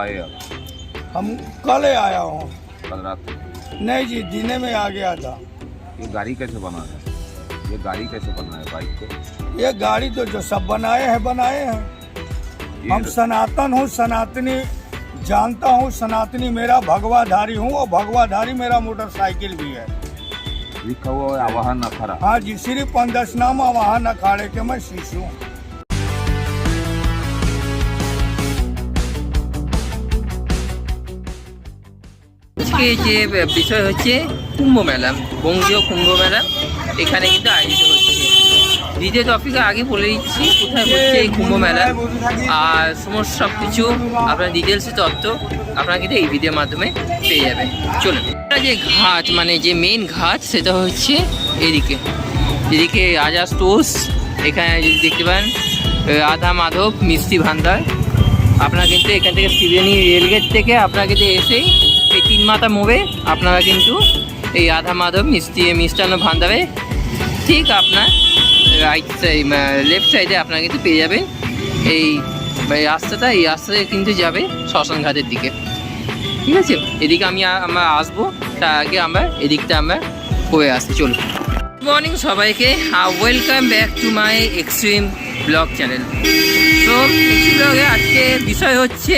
आए आप? हम कल आया हूँ। कल रात नहीं जी दिने में आ गया था। ये गाड़ी कैसे बना है? ये गाड़ी कैसे बना है बाइक को? ये गाड़ी तो जो सब बनाए हैं बनाए हैं। हम सनातन हूँ सनातनी जानता हूँ सनातनी मेरा भगवाधारी हूँ और भगवाधारी मेरा मोटरसाइकिल भी है। लिखा हुआ है आवाहन अखाड़ा। हाँ जी श्री पंदसनामा वहाँ अखाड़े के मैं शिशु हूँ। আজকে যে বিষয় হচ্ছে কুম্ভ মেলা, বঙ্গীয় কুম্ভ মেলা, এখানে কিন্তু আয়োজিত হচ্ছে। দ্বিতীয় টপিকে আগে বলে দিচ্ছি কোথায় হচ্ছে এই কুম্ভ মেলা, আর সমস্ত সব কিছু আপনার ডিটেলসে তথ্য আপনারা কিন্তু এই ভিডিওর মাধ্যমে পেয়ে যাবেন। চলুন যে ঘাট মানে যে মেন ঘাট, সেটা হচ্ছে এদিকে। এদিকে রাজা স্টোর্স এখানে যদি দেখতে পান আধা মাধব, মিষ্টি ভান্ডার। আপনারা কিন্তু এখান থেকে ত্রিবেণী রেলগেট থেকে আপনারা কিন্তু এসেই এই তিন মাথা মোড়ে আপনারা কিন্তু এই রাধা মাধব মিষ্টি, মিষ্টান্ন ভান্ডারে ঠিক আপনার রাইট সাইড লেফট সাইডে আপনারা কিন্তু পেয়ে যাবেন এই এই রাস্তাটা, এই রাস্তাতে কিন্তু যাবে শ্মশানঘাটের দিকে। ঠিক আছে? এদিকে আমি আমরা আসব, তার আগে আমরা এদিকটা আমরা করে আসি, চলুন। গুড মর্নিং সবাইকে welcome back to my extreme blog channel তো এক্সট্রিম ব্লগে আজকে বিষয় হচ্ছে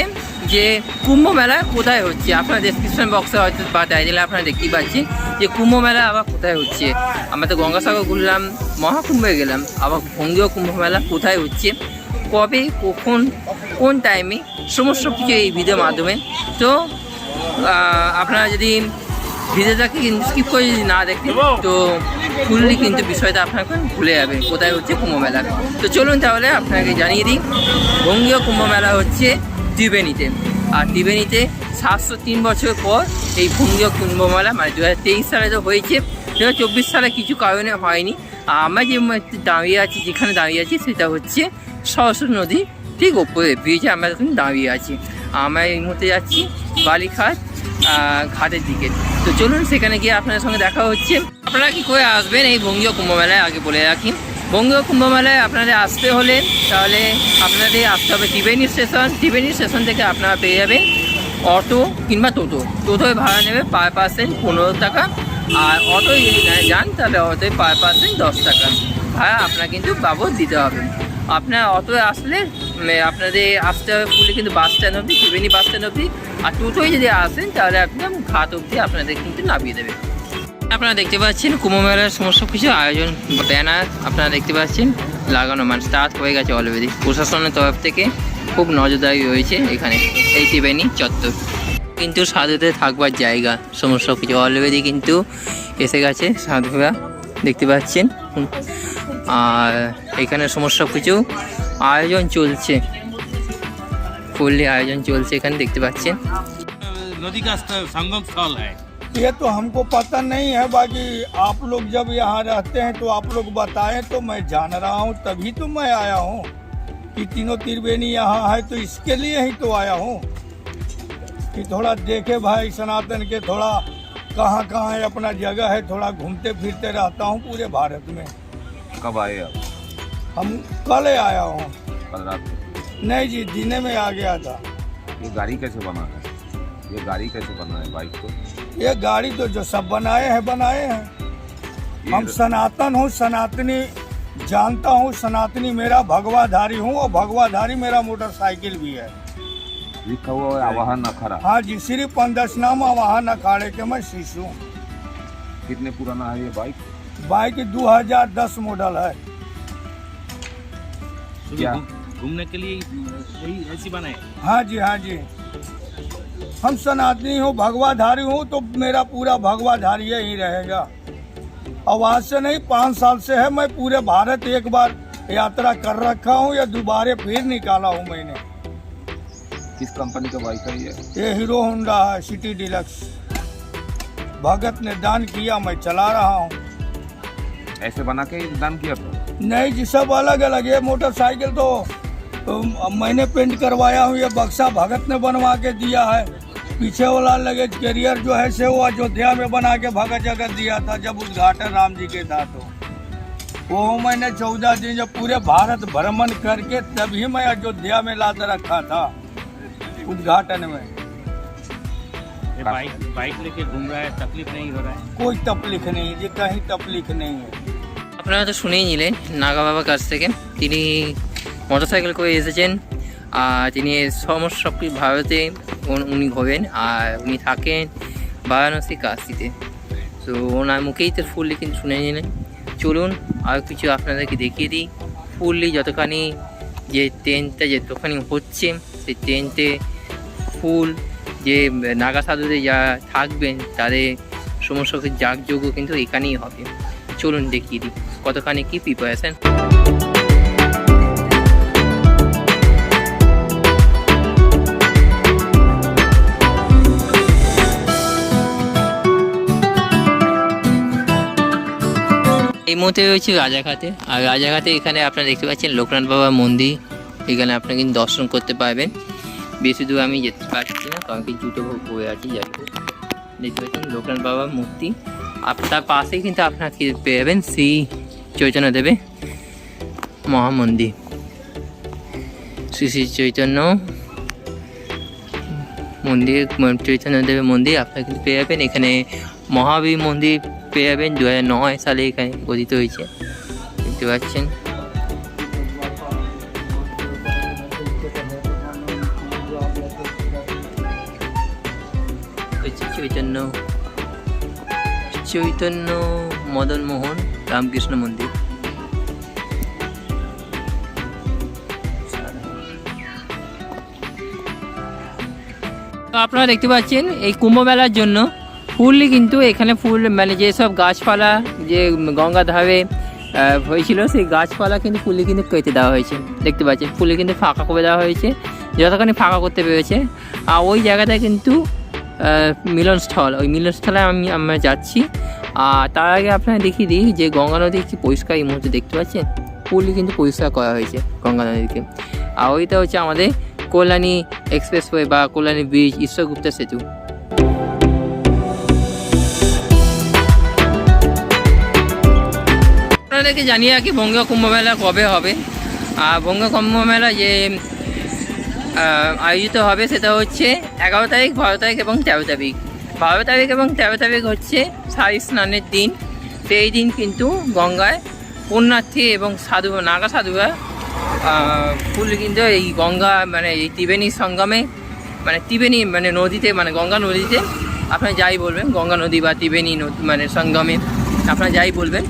যে কুম্ভ মেলা কোথায় হচ্ছে? আপনার ডেসক্রিপশন বক্সে হয়তো বা টাইটেলে আপনারা দেখতেই পাচ্ছেন যে কুম্ভ মেলা আবার কোথায় হচ্ছে? আমরা তো গঙ্গাসাগর ঘুরলাম, মহাকুম্ভে গেলাম, আবার ভঙ্গীয় কুম্ভ মেলা কোথায় হচ্ছে? কবে, কখন, কোন টাইমে সমস্ত কিছু এই ভিডিওর মাধ্যমে। তো আপনারা যদি ভিডিওটাকে স্কিপ করে যদি না দেখেন, তো ফুললি কিন্তু বিষয়টা আপনাকে ভুলে যাবে কোথায় হচ্ছে কুম্ভ মেলা। তো চলুন তাহলে আপনাকে জানিয়ে দিই বঙ্গীয় কুম্ভ মেলা হচ্ছে ত্রিবেণীতে। আর ত্রিবেণীতে সাতশো তিন বছর পর এই বঙ্গীয় কুম্ভমেলা মানে দু হাজার তেইশ সালে তো হয়েছে। দু চব্বিশ সালে কিছু কারণে হয়নি। আর আমরা যে দাঁড়িয়ে আছি, যেখানে দাঁড়িয়ে আছি, সেটা হচ্ছে সরস্বতী নদী ঠিক ওপরে ব্রিজে আমরা এখন দাঁড়িয়ে আছি। আমরা এই মুহূর্তে যাচ্ছি বালিঘাট ঘাটের দিকে। তো চলুন সেখানে গিয়ে আপনাদের সঙ্গে দেখা হচ্ছে। আপনারা কি করে আসবেন এই বঙ্গীয় কুম্ভ মেলায় আগে বলে রাখি। বঙ্গীয় কুম্ভ মেলায় আপনাদের আসতে হলে তাহলে আপনাদের আসতে হবে ত্রিবেণী স্টেশন। ত্রিবেণী স্টেশন থেকে আপনারা পেয়ে যাবেন অটো কিংবা টোটো। টোটোয় ভাড়া নেবে পার পার্সেন্ট পনেরো টাকা আর যদি যান তাহলে অটোয় পার পার্সেন্ট দশ টাকা। ভাড়া আপনার কিন্তু বাবদ দিতে হবে। আপনার অটোয় আসলে আপনাদের আসতে হবে পুলে কিন্তু বাস স্ট্যান্ড অবধি, ত্রিবেণী বাস স্ট্যান্ড অবধি। আর টোটোয় যদি আসেন তাহলে একদম ঘাট অবধি আপনাদের কিন্তু নামিয়ে দেবে। আপনারা দেখতে পাচ্ছেন কুম্ভ মেলার সমস্ত কিছু আয়োজন ব্যানার আপনারা দেখতে পাচ্ছেন লাগানো মানে স্টার্ট হয়ে গেছে অলরেডি প্রশাসনের তরফ থেকে খুব নজরদারি রয়েছে এখানে এই ত্রিবেণী চত্বর কিন্তু সাধুতে থাকবার জায়গা সমস্ত কিছু অলরেডি কিন্তু এসে গেছে সাধুরা দেখতে পাচ্ছেন হুম। আর এখানে সমস্ত কিছু আয়োজন চলছে ফুললি আয়োজন চলছে এখানে দেখতে পাচ্ছেন नदी का स्थ- संगम स्थल है ये तो हमको पता नहीं है बाकी आप लोग जब यहाँ रहते हैं तो आप लोग बताएँ तो मैं जान रहा हूँ तभी तो मैं आया हूँ कि तीनों त्रिवेणी यहाँ है तो इसके लिए ही तो आया हूँ। कि थोड़ा देखे भाई सनातन के थोड़ा कहाँ कहाँ है अपना जगह है थोड़ा घूमते फिरते रहता हूँ पूरे भारत में। कब आए आप? हम कल आया हूँ। कल रात नहीं जी दिने में आ गया था। ये गाड़ी कैसे बना है? ये गाड़ी कैसे बना है बाइक को? ये गाड़ी तो जो सब बनाए हैं बनाए हैं। हम सनातन हूँ सनातनी जानता हूँ सनातनी मेरा भगवाधारी हूँ और भगवाधारी मेरा मोटरसाइकिल भी है। है आवाहन अखाड़ा हाँ जी श्री पंदसनामा वहाँ अखाड़े के मैं शिशु हूँ। कितने पुराना है ये बाइक? बाइक 2010 मॉडल है। क्या? घूमने के लिए ऐसी बनाए? हाँ जी हाँ जी। हम सनातनी हूँ भगवाधारी हूँ तो मेरा पूरा भगवाधारी ही रहेगा। अब आज से नहीं पाँच साल से है मैं पूरे भारत एक बार यात्रा कर रखा हूँ या दोबारे फिर निकाला हूँ मैंने। किस कंपनी का बाइक है ये? ये हीरो होंडा है सिटी डिलक्स। भगत ने दान किया मैं चला रहा हूँ। ऐसे बना के दान किया था नहीं जी सब अलग अलग ये मोटरसाइकिल तो, तो मैंने पेंट करवाया हूँ ये बक्सा भगत ने बनवा के दिया है। पीछे वाला लगेज कैरियर जो है से वो अयोध्या में बना के भगत जगत दिया था जब उद्घाटन राम जी के था तो वो मैंने चौदह दिन जब पूरे भारत भ्रमण करके तभी मैं अयोध्या में ला रखा था उद्घाटन में ये बाइक बाइक लेके घूम रहा है तकलीफ नहीं हो रहा है कोई तकलीफ नहीं ये कहीं तकलीफ नहीं है আপনারা তো শুনেই নিলেন নাগা বাবার কাছ থেকে তিনি মোটরসাইকেল করে এসেছেন আর তিনি সমস্ত সব ভারতে উনি ঘোরেন আর উনি থাকেন বারাণসী কাশিতে। তো ওনার মুখেই তো ফুললি কিন্তু শুনে নিলেন। চলুন আর কিছু আপনাদেরকে দেখিয়ে দিই। ফুললি যতখানি যে ট্রেনটা যতখানি হচ্ছে, সেই ট্রেনতে ফুল যে নাগা সাধুদের যারা থাকবেন তাদের সমস্ত যাগযজ্ঞ কিন্তু এখানেই হবে। চলুন দেখিয়ে দিই, কতখানি কি প্রিপারেশন এই মুহূর্তে রয়েছে রাজাঘাটে আর রাজাঘাটে এখানে আপনারা দেখতে পাচ্ছেন লোকনাথ বাবার মন্দির। এখানে আপনারা কিন্তু দর্শন করতে পারবেন। বেশি দূর আমি যেতে পারছি না, কারণ কি জুতো পরে আছি, যাই দেখতে পাচ্ছেন লোকনাথ বাবার মূর্তি। তার পাশেই কিন্তু আপনারা পেয়ে যাবেন শ্রী চৈতন্য দেবে মহামন্দির। শ্রী শ্রী চৈতন্য মন্দির, চৈতন্য দেবের মন্দির আপনারা কিন্তু পেয়ে যাবেন। এখানে মহাবীর মন্দির পেয়ে যাবেন দু নয় সালে এখানে গঠিত হয়েছে। দেখতে পাচ্ছেন। চৈতন্য। চৈতন্য মদন মোহন রামকৃষ্ণ মন্দির। আপনারা দেখতে পাচ্ছেন এই কুম্ভ মেলার জন্য ফুলই কিন্তু এখানে ফুল মানে যেসব গাছপালা, যে গঙ্গা ধারে হয়েছিল, সেই গাছপালা কিন্তু ফুলে কিন্তু কেটে দেওয়া হয়েছে। দেখতে পাচ্ছেন, ফুলে কিন্তু ফাঁকা করে দেওয়া হয়েছে, যতখানি ফাঁকা করতে পেরেছে। আর ওই জায়গাটায় কিন্তু মিলনস্থল, ওই মিলনস্থলে আমি, আমরা যাচ্ছি। আর তার আগে আপনারা দেখিয়ে দিই যে গঙ্গা নদী কি পরিষ্কার এই মুহূর্তে দেখতে পাচ্ছেন ফুলই কিন্তু পরিষ্কার করা হয়েছে গঙ্গা নদীকে। আর ওইটা হচ্ছে আমাদের কল্যাণী এক্সপ্রেসওয়ে বা কল্যাণী ব্রিজ, ঈশ্বরগুপ্ত সেতু। আপনাদেরকে জানিয়ে রাখি বঙ্গীয় কুম্ভ মেলা কবে হবে? আর বঙ্গ কুম্ভ মেলা যে আয়োজিত হবে সেটা হচ্ছে এগারো তারিখ, বারো তারিখ এবং তেরো তারিখ। বারো তারিখ এবং তেরো তারিখ হচ্ছে সারি স্নানের দিন। সেই দিন কিন্তু গঙ্গায় পুণ্যার্থী এবং সাধু, নাগা সাধুরা ফুল কিন্তু এই গঙ্গা মানে এই ত্রিবেণী সঙ্গমে মানে ত্রিবেণী মানে নদীতে মানে গঙ্গা নদীতে, আপনারা যাই বলবেন, গঙ্গা নদী বা ত্রিবেণী নদী মানে সঙ্গমে, আপনারা যাই বলবেন।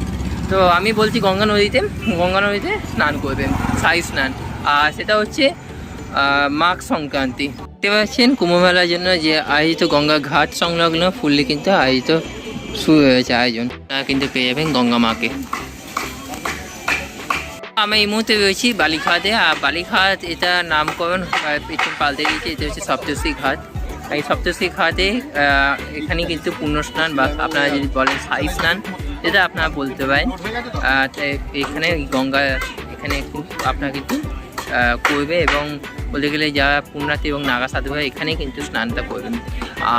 তো আমি বলছি গঙ্গা নদীতে গঙ্গা নদীতে স্নান করবেন সাই স্নান। আর সেটা হচ্ছে মাঘ সংক্রান্তি। দেখতে পাচ্ছেন কুম্ভ মেলার জন্য যে আয়োজিত গঙ্গা ঘাট সংলগ্ন, ফুললি কিন্তু আয়োজিত শুরু হয়েছে আয়োজন। আপনারা কিন্তু পেয়ে যাবেন গঙ্গা মাকে। আমি এই মুহূর্তে রয়েছি বালিঘাটে। আর বালিঘাট এটা নামকরণ পাল্টে দিয়েছে, এটা হচ্ছে সপ্তর্ষি ঘাট। এই সপ্তর্ষি আহ, এখানে কিন্তু পুণ্য স্নান বা আপনারা যদি বলেন সাই স্নান যেটা আপনারা বলতে পারেন। এখানে গঙ্গা এখানে আপনারা কিন্তু করবে এবং বলতে গেলে যারা পুণ্যার্থী এবং নাগা সাধু হয় এখানে কিন্তু স্নানটা করবেন।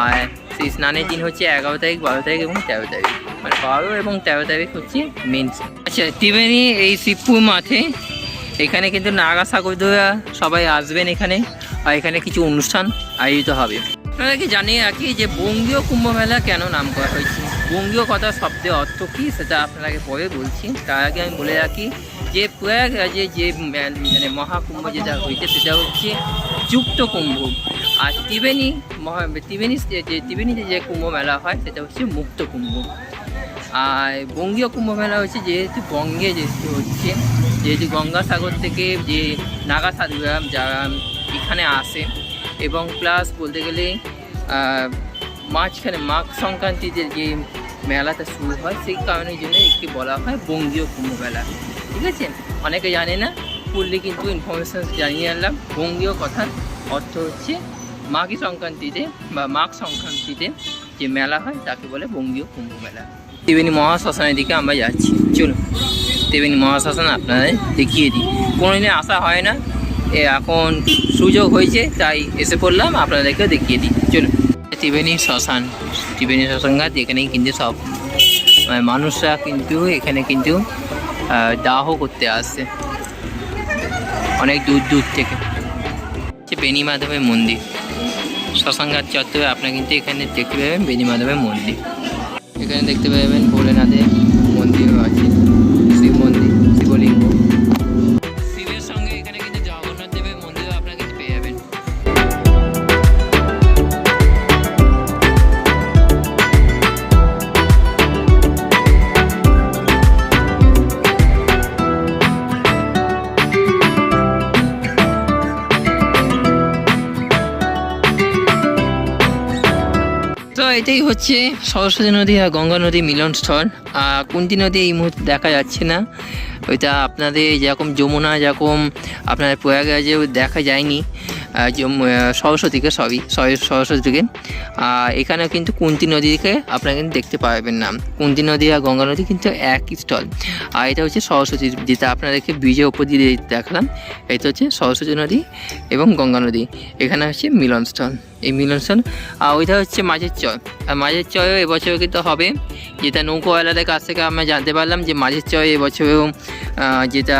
আর সেই স্নানের দিন হচ্ছে এগারো তারিখ বারো তারিখ এবং তেরো তারিখ। মানে বারো এবং তেরো তারিখ হচ্ছে মেন আচ্ছা ত্রিবেণী এই শিবপুর মাঠে এখানে কিন্তু নাগা সাগরদরা সবাই আসবেন এখানে, আর এখানে কিছু অনুষ্ঠান আয়োজিত হবে। আপনাদেরকে জানিয়ে রাখি যে বঙ্গীয় কুম্ভ মেলা কেন নাম করা হয়েছে? বঙ্গীয় কথা শব্দের অর্থ কী সেটা আপনাকে পরে বলছি। তার আগে আমি বলে রাখি যে প্রয়াগরাজে যে মানে মহাকুম্ভ যেটা হয়েছে সেটা হচ্ছে যুক্ত কুম্ভ। আর ত্রিবেণী মহা, ত্রিবেণী যে ত্রিবেণীতে যে কুম্ভ মেলা হয় সেটা হচ্ছে মুক্ত কুম্ভ। আর বঙ্গীয় কুম্ভ মেলা হচ্ছে যেহেতু বঙ্গে যেহেতু হচ্ছে, যেহেতু গঙ্গাসাগর থেকে যে নাগা সাধুরা যারা এখানে আসে এবং প্লাস বলতে গেলে মাঝখানে মাঘ সংক্রান্তিতে যে মেলাটা শুরু হয় সেই কারণের জন্য একে বলা হয় বঙ্গীয় কুম্ভ মেলা। ঠিক আছে? অনেকে জানে না ফুললি কিন্তু ইনফরমেশন জানিয়ে আনলাম। বঙ্গীয় কথার অর্থ হচ্ছে মাঘী সংক্রান্তিতে বা মাঘ সংক্রান্তিতে যে মেলা হয়, তাকে বলে বঙ্গীয় কুম্ভ মেলা। ত্রিবেণী মহাশ্মশানের দিকে আমরা যাচ্ছি। চলুন, ত্রিবেণী মহাশ্মশান আপনাদের দেখিয়ে দিই। কোনোদিনে আসা হয় না। এ এখন সুযোগ হয়েছে, তাই এসে পড়লাম আপনাদেরকে দেখিয়ে দিই। চলুন, ত্রিবেণী শ্মশান। ত্রিবেণী শ্মশান ঘাট এখানেই কিন্তু সব মানে মানুষরা কিন্তু এখানে কিন্তু দাহ করতে আসছে অনেক দূর দূর থেকে। হচ্ছে বেণী মাধবের মন্দির। শ্মশানঘাট চত্বরে আপনারা কিন্তু এখানে দেখতে পাবেন বেনি মাধবের মন্দির। এখানে দেখতে পাবেন ভোলেনাথের এটাই হচ্ছে সরস্বতী নদী আর গঙ্গা নদী মিলনস্থল আর কুন্তি নদী এই মুহূর্তে দেখা যাচ্ছে না। ওইটা আপনাদের যেরকম যমুনা, যেরকম আপনার প্রয়াগরাজেও দেখা যায়নি। সরস্বতীকে সরি সরি সরস্বতীকে এখানেও কিন্তু কুন্তি নদীকে আপনারা কিন্তু দেখতে পারবেন না। কুন্তি নদী আর গঙ্গা নদী কিন্তু একই স্থল। আর এটা হচ্ছে সরস্বতী যেটা আপনাদেরকে ব্রিজের উপর দিয়ে দেখালাম। এটা হচ্ছে সরস্বতী নদী এবং গঙ্গা নদী। এখানে হচ্ছে মিলনস্থল। এই মিলনস্থল, আর ওইটা হচ্ছে মাঝের চর। আর মাঝের চরেও এবছর কিন্তু হবে। যেটা নৌকোওয়ালাদের কাছ থেকে আমরা জানতে পারলাম যে মাঝের চরে এবছরেও যেটা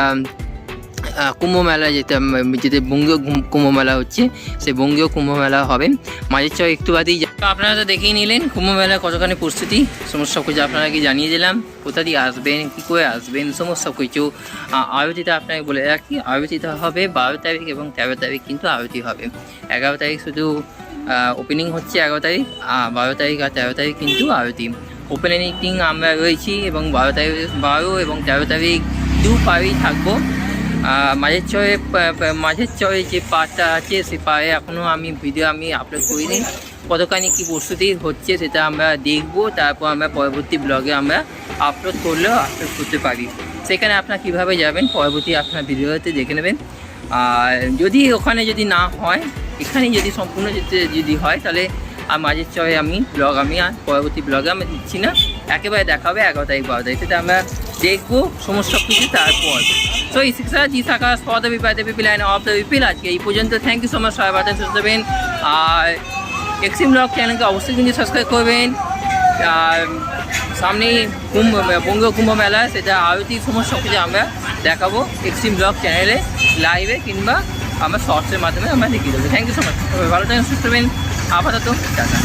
কুম্ভ মেলা যেতে যেটা বঙ্গীয় কুম- কুম্ভ মেলা হচ্ছে সেই বঙ্গীয় কুম্ভ মেলা হবে। মাঝের চর একটু বাদেই আপনারা তো দেখেই নিলেন কুম্ভ মেলার কতখানি প্রস্তুতি সমস্ত কিছু আপনারা কি জানিয়ে দিলাম কোথা দিয়ে আসবেন কী করে আসবেন সমস্ত কিছু। আহ, আপনাকে বলে রাখি আরতিটা হবে বারো তারিখ এবং তেরো তারিখ কিন্তু আরতি হবে। এগারো তারিখ শুধু ওপেনিং হচ্ছে এগারো তারিখ বারো তারিখ আর তেরো তারিখ কিন্তু আরতি। ওপেনিং আমরা রয়েছি এবং বারো তারিখ বারো এবং তেরো তারিখ দু পাড়েই থাকব। মাঝের পা- মাঝের চরে যে পাড়টা আছে, সে পাড়ে এখনও আমি ভিডিও আমি আপলোড করিনি। কতখানি কী প্রস্তুতি হচ্ছে সেটা আমরা দেখব, তারপর আমরা পরবর্তী ব্লগে আমরা আপলোড করলেও আপলোড করতে পারি। সেখানে আপনারা কীভাবে যাবেন, পরবর্তী আপনার ভিডিওতে দেখে নেবেন। আর যদি ওখানে যদি না হয়, এখানে যদি সম্পূর্ণ যদি যদি হয়, তাহলে আর মাঝের চয়ে আমি ব্লগ আমি আর পরবর্তী ব্লগে আমি দিচ্ছি না। একেবারে দেখা হবে এগারো তারিখ, বারো তারিখ। সেটা আমরা দেখব সমস্ত কিছু তারপর সো এই শিক্ষা জি থাকা for the people the people of the people আজকে এই পর্যন্ত থ্যাংক ইউ সো মাচ সবাই বাতান সুস্থ থাকবেন আর এক্সিম ব্লগ চ্যানেলকে অবশ্যই কিন্তু সাবস্ক্রাইব করবেন আর সামনেই কুম্ভ বঙ্গ কুম্ভ মেলা সেটা আরতি সমস্ত কিছু আমরা দেখাবো এক্সট্রিম ব্লগ চ্যানেলে লাইভে কিংবা আমরা শর্টসের মাধ্যমে আমরা দেখিয়ে দেবো থ্যাংক ইউ সো মাচ ভালো থাকেন সুস্থ থাকবেন আপাতত টাটা